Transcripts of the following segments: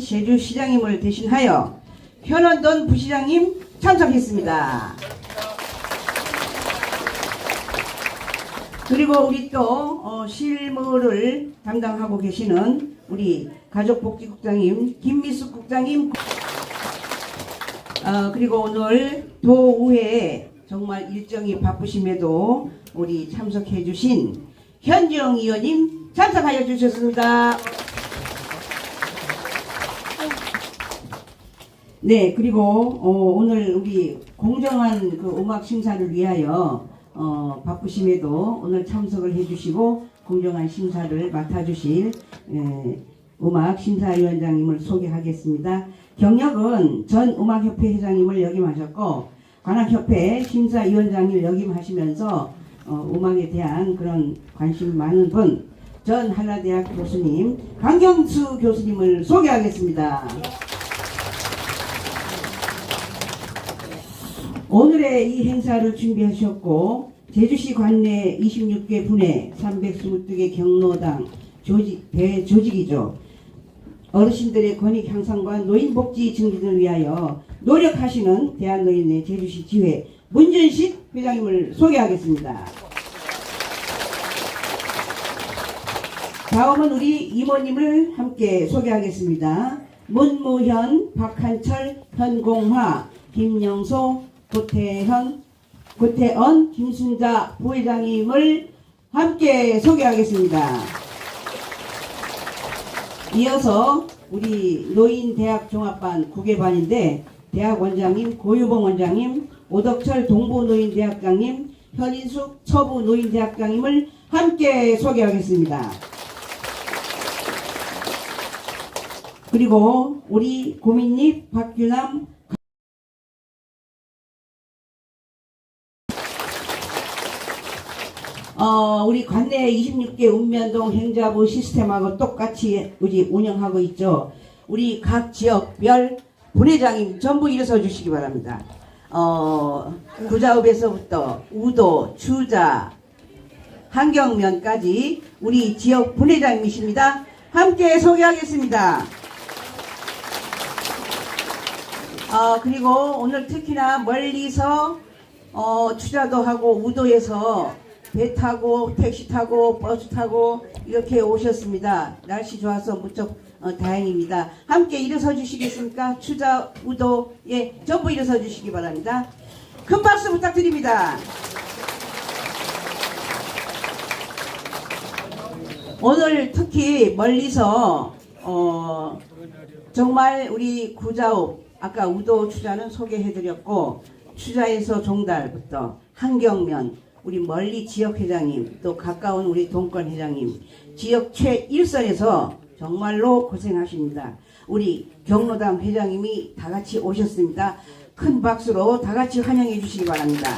제주시장님을 대신하여 현원돈 부시장님 참석했습니다. 그리고 우리 또 어, 실무를 담당하고 계시는 우리 가족복지국장님 김미숙 국장님 어, 그리고 오늘 도의회 정말 일정이 바쁘심에도 우리 참석해 주신 현지영 의원님 참석하여 주셨습니다. 네, 그리고 어, 오늘 우리 공정한 그 음악 심사를 위하여 어, 바쁘심에도 오늘 참석을 해주시고 공정한 심사를 맡아주실 에, 음악 심사위원장님을 소개하겠습니다. 경력은 전 음악협회 회장님을 역임하셨고 관악협회 심사위원장님을 역임하시면서 어, 음악에 대한 그런 관심 많은 분 전 한라대학 교수님 강경수 교수님을 소개하겠습니다. 오늘의 이 행사를 준비하셨고 제주시 관내 26개 분회 322개 경로당 조직, 대조직이죠. 어르신들의 권익 향상과 노인 복지 증진을 위하여 노력하시는 대한노인의 제주시 지회 문준식 회장님을 소개하겠습니다. 다음은 우리 이모님을 함께 소개하겠습니다. 문무현, 박한철, 현공화, 김영소, 고태현, 고태언, 김순자 부회장님을 함께 소개하겠습니다. 이어서 우리 노인대학 종합반 국외반인데 대학 원장님, 고유봉 원장님, 오덕철 동부노인대학장님, 현인숙 처부노인대학장님을 함께 소개하겠습니다. 그리고 우리 고민잎 박규남 어, 우리 관내 26개 읍면동 행자부 시스템하고 똑같이 우리 운영하고 있죠. 우리 각 지역별 분회장님 전부 일어서 주시기 바랍니다. 어, 구자읍에서부터 우도, 추자, 한경면까지 우리 지역 분회장님이십니다. 함께 소개하겠습니다. 어, 그리고 오늘 특히나 멀리서 어, 추자도 하고 우도에서 배 타고 택시 타고 버스 타고 이렇게 오셨습니다. 날씨 좋아서 무척 어, 다행입니다. 함께 일어서 주시겠습니까? 추자 우도 예 전부 일어서 주시기 바랍니다. 큰 박수 부탁드립니다. 오늘 특히 멀리서 어, 정말 우리 구자읍 아까 우도 추자는 소개해드렸고 추자에서 종달부터 한경면 우리 멀리 지역 회장님 또 가까운 우리 동권 회장님 지역 최일선에서 정말로 고생하십니다. 우리 경로당 회장님이 다 같이 오셨습니다. 큰 박수로 다 같이 환영해 주시기 바랍니다.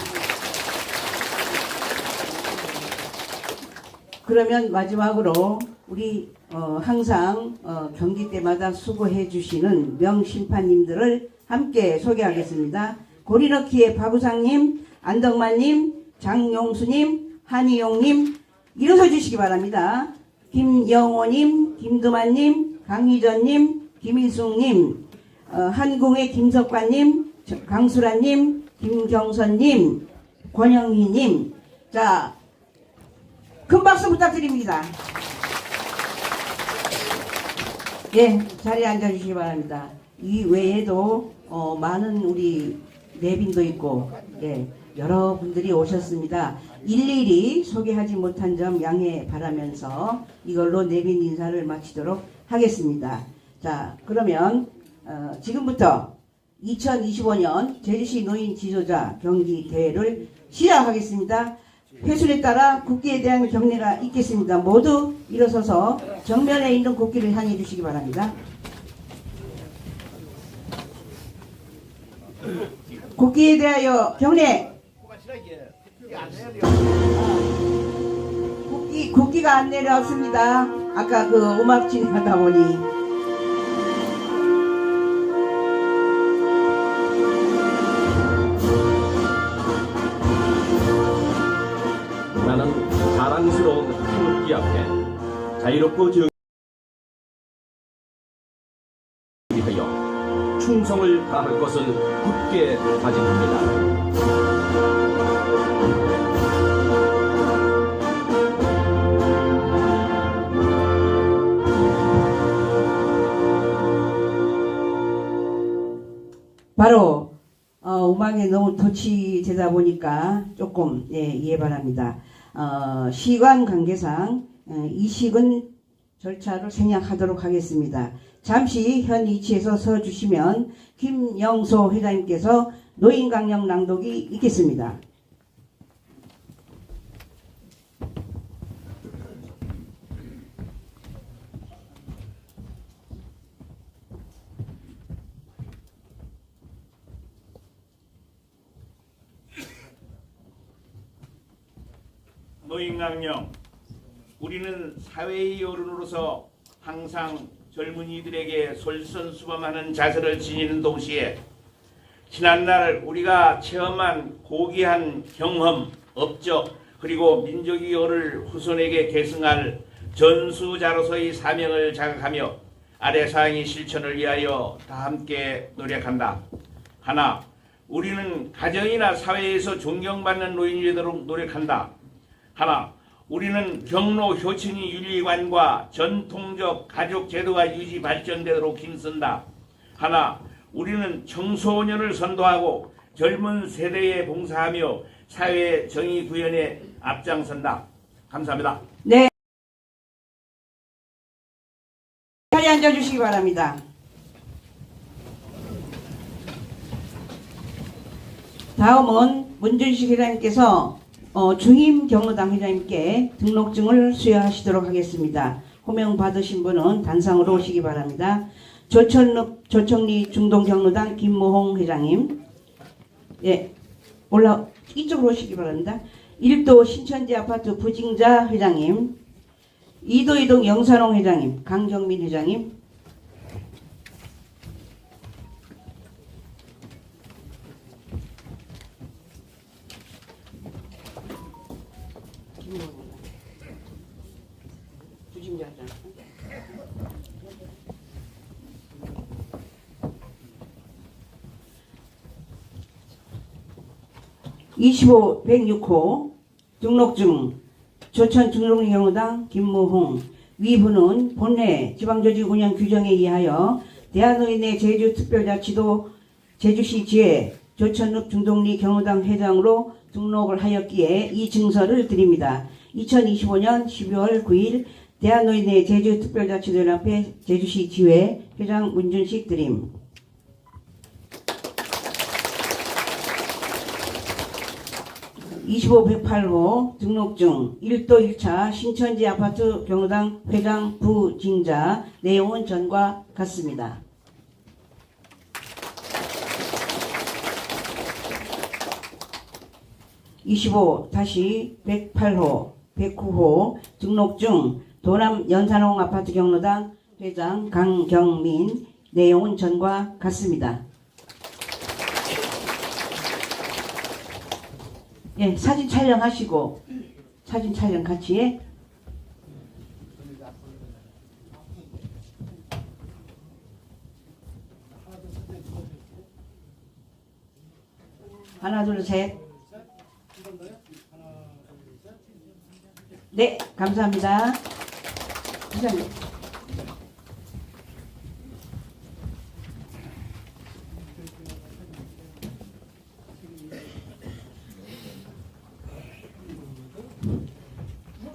그러면 마지막으로 우리 어, 항상 어, 경기 때마다 수고해 주시는 명심판님들을 함께 소개하겠습니다. 고리너키의 박우상님, 안덕만님, 장용수님, 한희용님 일어서 주시기 바랍니다. 김영호님, 김두만님, 강희전님, 김일숙님, 어, 한궁의 김석관님, 저- 강수라님, 김경선님, 권영희님. 자, 큰 박수 부탁드립니다. 예, 자리에 앉아주시기 바랍니다. 이 외에도 어, 많은 우리 내빈도 있고, 예, 여러분들이 오셨습니다. 일일이 소개하지 못한 점 양해 바라면서 이걸로 내빈 인사를 마치도록 하겠습니다. 자, 그러면 어, 지금부터 2025년 제주시 노인 지도자 경기 대회를 시작하겠습니다. 회술에 따라 국기에 대한 경례가 있겠습니다. 모두 일어서서 정면에 있는 국기를 향해 주시기 바랍니다. 국기에 대하여 경례. 국기 국기가 안 내려왔습니다. 아까 그 음악 진행하다 보니. 나는 자랑스러운 태극기 앞에 자유롭고 정 위하여 충성을 다할 것을 굳게 다짐합니다. 바로 어, 음악에 너무 도취되다 보니까 조금 예, 이해 바랍니다. 어, 시간 관계상 어, 이식은 절차를 생략하도록 하겠습니다. 잠시 현 위치에서 서 주시면 김영소 회장님께서 노인 강령 낭독이 있겠습니다. 노인강령 우리는 사회의 어른으로서 항상 젊은이들에게 솔선수범하는 자세를 지니는 동시에 지난날 우리가 체험한 고귀한 경험, 업적 그리고 민족의 열을 후손에게 계승할 전수자로서의 사명을 자각하며 아래 사항의 실천을 위하여 다 함께 노력한다. 하나, 우리는 가정이나 사회에서 존경받는 노인이 되도록 노력한다. 하나, 우리는 경로 효층의 윤리관과 전통적 가족 제도가 유지 발전되도록 힘쓴다. 하나, 우리는 청소년을 선도하고 젊은 세대에 봉사하며 사회 정의 구현에 앞장선다. 감사합니다. 네. 자리에 앉아주시기 바랍니다. 다음은 문준식 회장님께서 어, 중임 경로 당 회장님께 등록증을 수여하시도록 하겠습니다. 호명 받으신 분은 단상으로 오시기 바랍니다. 조천읍 조청리 중동 경로당 김모홍 회장님, 예, 올라 이쪽으로 오시기 바랍니다. 일도 신천지 아파트 부징자 회장님, 이도이동 영산홍 회장님, 강정민 회장님, 25 106호 등록증 조천 등록경로당 김무홍 위부는 본회 지방조직 운영 규정에 의하여 대한의인의 제주특별자치도 제주시 지회 조천읍 중동리 경로당 회장으로 등록을 하였기에 이 증서를 드립니다. 2025년 12월 9일 대한의인의 제주특별자치도연합회 제주시 지회 회장 문준식 드림. 25 108호 등록증 1도 1차 신천지 아파트 경로당 회장 부징자 내용은 전과 같습니다. 25 다시 108호 109호 등록증 도남 연산홍 아파트 경로당 회장 강경민 내용은 전과 같습니다. 예, 사진 촬영하시고 사진 촬영 같이 해. 하나 둘 셋. 네, 감사합니다. 부장님.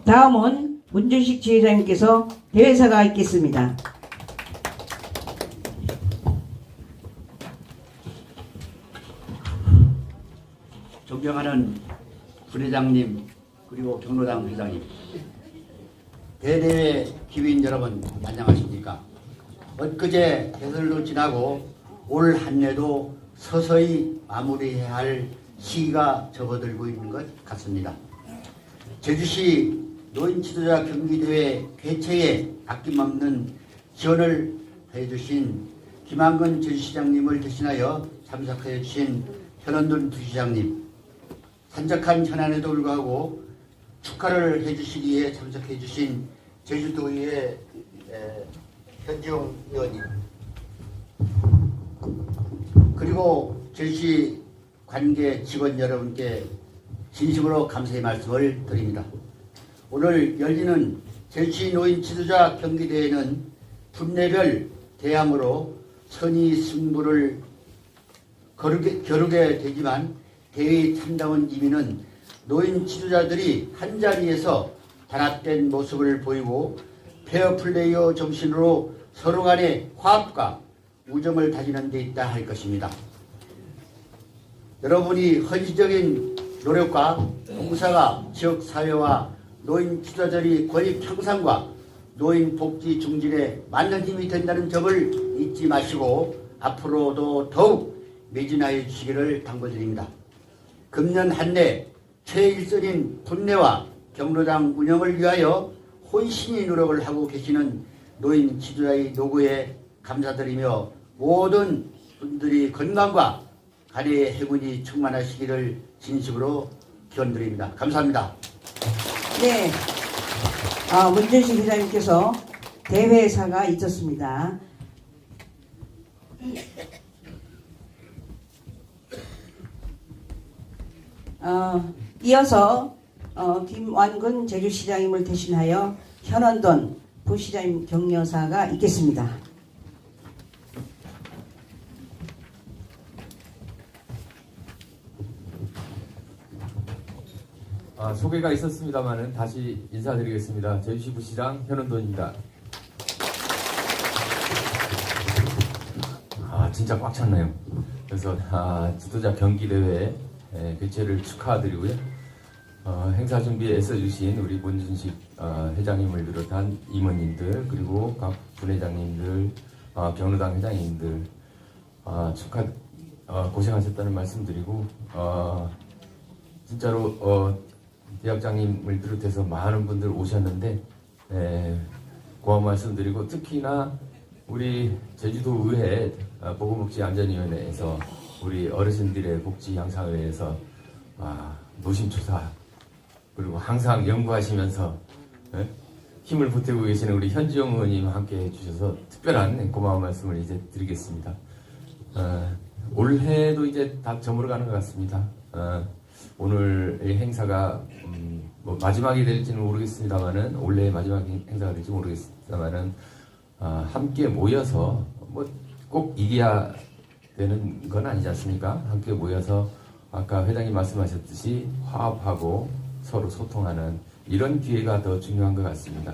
다음은 문준식 지회장님께서 대회사가 있겠습니다. 존경하는 부회장님 그리고 경로당 회장님 대대회 기빈 여러분 안녕하십니까 엊그제 대설도 지나고 올 한 해도 서서히 마무리해야 할 시기가 접어들고 있는 것 같습니다 제주시 노인 지도자 경기대회 개최에 아낌없는 지원을 해주신 김한근 제주시장님을 대신하여 참석해 주신 현원돈 부시장님 산적한 현안에도 불구하고 축하를 해주시기에 참석해 주신 제주도의회 에, 현지용 의원님 그리고 제시 관계 직원 여러분께 진심으로 감사의 말씀을 드립니다. 오늘 열리는 제시 노인 지도자 경기대회는 분내별 대항으로 선의 승부를 거르게, 겨루게 되지만 대회에 참담은 이미는 노인 지도자들이 한자리에서 단합된 모습을 보이고 페어플레이어 정신으로 서로 간의 화합과 우정을 다지는 데 있다 할 것입니다. 여러분이 헌신적인 노력과 봉사가 지역 사회와 노인 지도자들이 권익 향상과 노인 복지 증진에 맞는 힘이 된다는 점을 잊지 마시고 앞으로도 더욱 매진하여 주시기를 당부드립니다. 금년 한해 최일선인 분내와 경로당 운영을 위하여 혼신의 노력을 하고 계시는 노인 지도자의 노고에 감사드리며 모든 분들이 건강과 가리의 행운이 충만하시기를 진심으로 기원드립니다. 감사합니다. 네. 아, 문준식 회장님께서 대회사가 있었습니다. 어, 이어서 어, 김완근 제주시장님을 대신하여 현원돈 부시장님 격려사가 있겠습니다. 아, 소개가 있었습니다만은 다시 인사드리겠습니다. 제주시 부시장 현은돈입니다. 아 진짜 꽉 찼네요. 그래서 아, 지도자 경기 대회 예, 개최를 축하드리고요. 어, 행사 준비에 애써주신 우리 문준식 어, 회장님을 비롯한 임원님들 그리고 각 분회장님들, 어, 경로당 회장님들 아, 축하 어, 고생하셨다는 말씀드리고 어, 진짜로 어, 대학장님을 비롯해서 많은 분들 오셨는데 에, 고마운 말씀드리고 특히나 우리 제주도 의회 어, 보건복지안전위원회에서 우리 어르신들의 복지 향상을 위해서 아, 노심초사 그리고 항상 연구하시면서 에, 힘을 보태고 계시는 우리 현지영 의원님 함께 해주셔서 특별한 고마운 말씀을 이제 드리겠습니다. 어, 올해도 이제 다 저물어 가는 것 같습니다. 어, 오늘 이 행사가 음, 뭐 마지막이 될지는 모르겠습니다만은 올해 마지막 행- 행사가 될지 모르겠습니다만은 아, 함께 모여서 뭐 꼭 이겨야 되는 건 아니지 않습니까? 함께 모여서 아까 회장님 말씀하셨듯이 화합하고 서로 소통하는 이런 기회가 더 중요한 것 같습니다.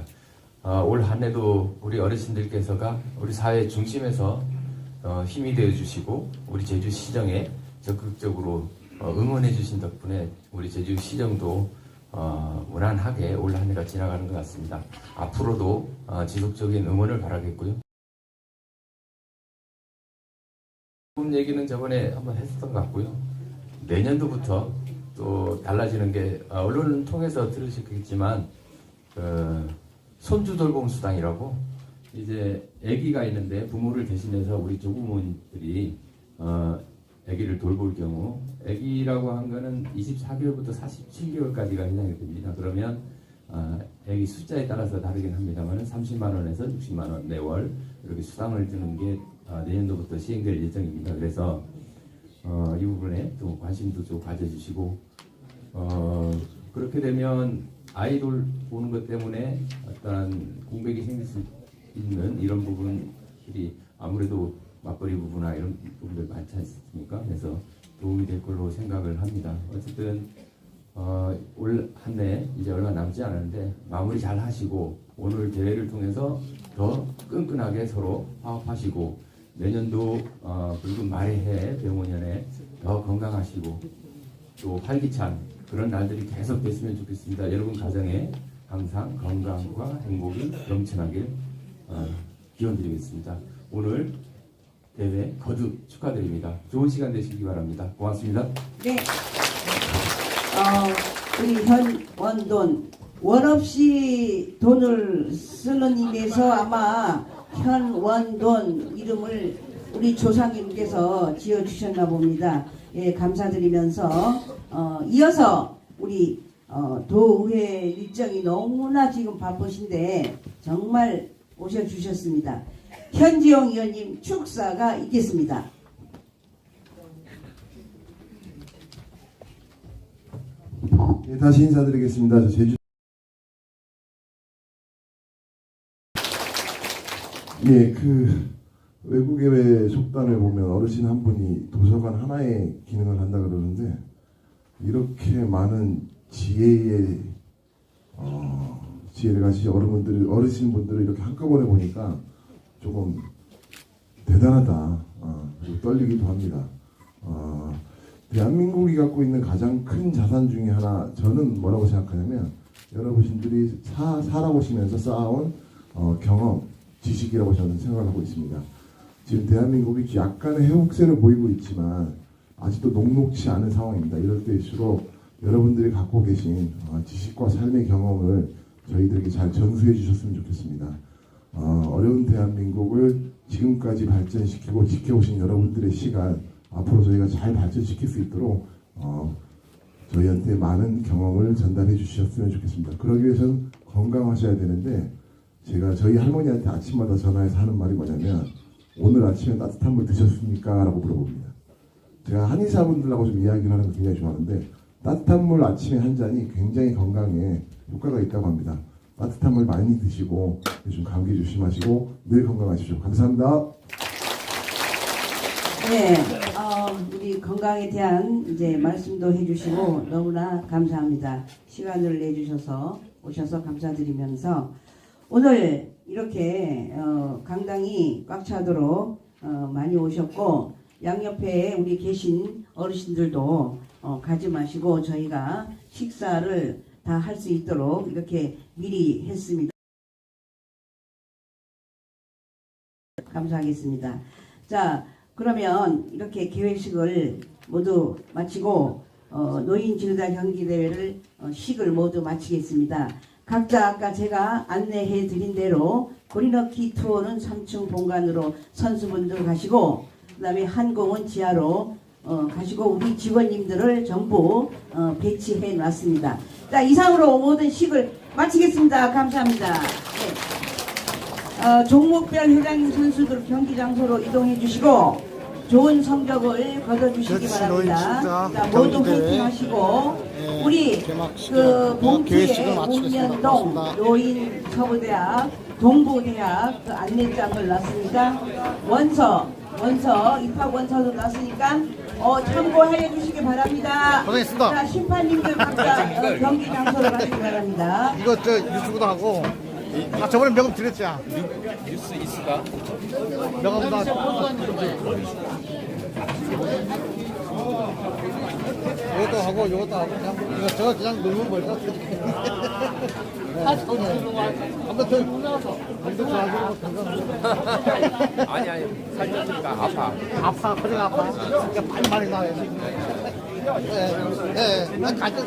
아, 올한 해도 우리 어르신들께서가 우리 사회 중심에서 어, 힘이 되어 주시고 우리 제주 시정에 적극적으로 어, 응원해 주신 덕분에 우리 제주 시정도 어, 무난하게 올 한 해가 지나가는 것 같습니다. 앞으로도 어, 지속적인 응원을 바라겠고요. 조금 얘기는 저번에 한번 했었던 것 같고요. 내년도부터 또 달라지는 게 어, 언론을 통해서 들으셨겠지만 어, 손주 돌봄 수당이라고 이제 아기가 있는데 부모를 대신해서 우리 조부모님들이 어, 아기를 돌볼 경우 아기라고 한 거는 24개월부터 47개월까지가 해당이 됩니다. 그러면 어, 아기 숫자에 따라서 다르긴 합니다만 30만 원에서 60만 원 매월 이렇게 수당을 주는 게 어, 내년도부터 시행될 예정입니다. 그래서 어, 이 부분에 또 관심도 좀 가져주시고 어, 그렇게 되면 아이돌 보는 것 때문에 어떤 공백이 생길 수 있는 이런 부분들이 아무래도 맞벌이 부부나 이런 부분들 많지 않습니까? 그래서 도움이 될 걸로 생각을 합니다. 어쨌든 어, 올 한 해 이제 얼마 남지 않았는데 마무리 잘 하시고 오늘 대회를 통해서 더 끈끈하게 서로 화합하시고 내년도 어, 붉은 말의 해 병원연에 더 건강하시고 또 활기찬 그런 날들이 계속 됐으면 좋겠습니다. 여러분 가정에 항상 건강과 행복이 넘쳐나길 어, 기원드리겠습니다. 오늘 대회 거듭 축하드립니다. 좋은 시간 되시기 바랍니다. 고맙습니다. 네. 어, 우리 현 원돈 원 없이 돈을 쓰는 의미에서 아마 현원돈 이름을 우리 조상님께서 지어 주셨나 봅니다. 예, 감사드리면서 어, 이어서 우리 어, 도의회 일정이 너무나 지금 바쁘신데 정말 오셔 주셨습니다. 현지영 의원님 축사가 있겠습니다. 네, 다시 인사드리겠습니다. 제주 예, 그 외국의 왜 속단을 보면 어르신 한 분이 도서관 하나의 기능을 한다 그러는데 이렇게 많은 지혜의 어, 지혜를 가지신 어르신 분들을 이렇게 한꺼번에 보니까 조금 대단하다. 어, 떨리기도 합니다. 어, 대한민국이 갖고 있는 가장 큰 자산 중에 하나 저는 뭐라고 생각하냐면 여러분들이 사, 살아보시면서 쌓아온 어, 경험, 지식이라고 저는 생각을 하고 있습니다. 지금 대한민국이 약간의 회복세를 보이고 있지만 아직도 녹록치 않은 상황입니다. 이럴 때일수록 여러분들이 갖고 계신 어, 지식과 삶의 경험을 저희들에게 잘 전수해 주셨으면 좋겠습니다. 어, 어려운 대한민국을 지금까지 발전시키고 지켜오신 여러분들의 시간 앞으로 저희가 잘 발전시킬 수 있도록 어, 저희한테 많은 경험을 전달해 주셨으면 좋겠습니다. 그러기 위해서는 건강하셔야 되는데 제가 저희 할머니한테 아침마다 전화해서 하는 말이 뭐냐면 오늘 아침에 따뜻한 물 드셨습니까? 라고 물어봅니다. 제가 한의사분들하고 좀 이야기를 하는 걸 굉장히 좋아하는데 따뜻한 물 아침에 한 잔이 굉장히 건강에 효과가 있다고 합니다. 따뜻한 물 많이 드시고 요즘 감기 조심하시고 늘 건강하십시오. 감사합니다. 네, 어, 우리 건강에 대한 이제 말씀도 해주시고 너무나 감사합니다. 시간을 내주셔서 오셔서 감사드리면서 오늘 이렇게 어, 강당이 꽉 차도록 어, 많이 오셨고 양옆에 우리 계신 어르신들도 어, 가지 마시고 저희가 식사를 다 할 수 있도록 이렇게 미리 했습니다. 감사하겠습니다. 자, 그러면 이렇게 계획식을 모두 마치고 어, 노인 지도자 경기 대회를 어, 식을 모두 마치겠습니다. 각자 아까 제가 안내해 드린 대로 고리넣기 투어는 3층 본관으로 선수분들 가시고 그 다음에 한공은 지하로 어, 가시고 우리 직원님들을 전부 어, 배치해 놨습니다. 자 이상으로 모든 식을 마치겠습니다. 감사합니다. 네. 어, 종목별 회장님 선수들 경기 장소로 이동해 주시고 좋은 성적을 거둬 주시기 그렇지, 바랍니다. 자, 모두. 화이팅 하시고 예, 우리 그뭐 봉투에. 문현동 고맙습니다. 노인 서부대학 동부대학 그 안내장을 놨으니까 원서 원서 입학 원서도 놨으니까 어, 참고해 주시기 바랍니다. 고생했습니다. 자 심판님들 각자 어, 경기 장소로 가시기 바랍니다. 이거 저 유튜브도 하고 아 저번에 명함 드렸지 뉴스 있을까? 명함 나 이것도 하고 이것도 하고 그냥 이거 저 그냥 누르면 더 하고 건강 아니 아니 살쪄니까 아파. 아파 허리가 아파. 그러니까 빨리 많이 나와요. 예예 난 갈등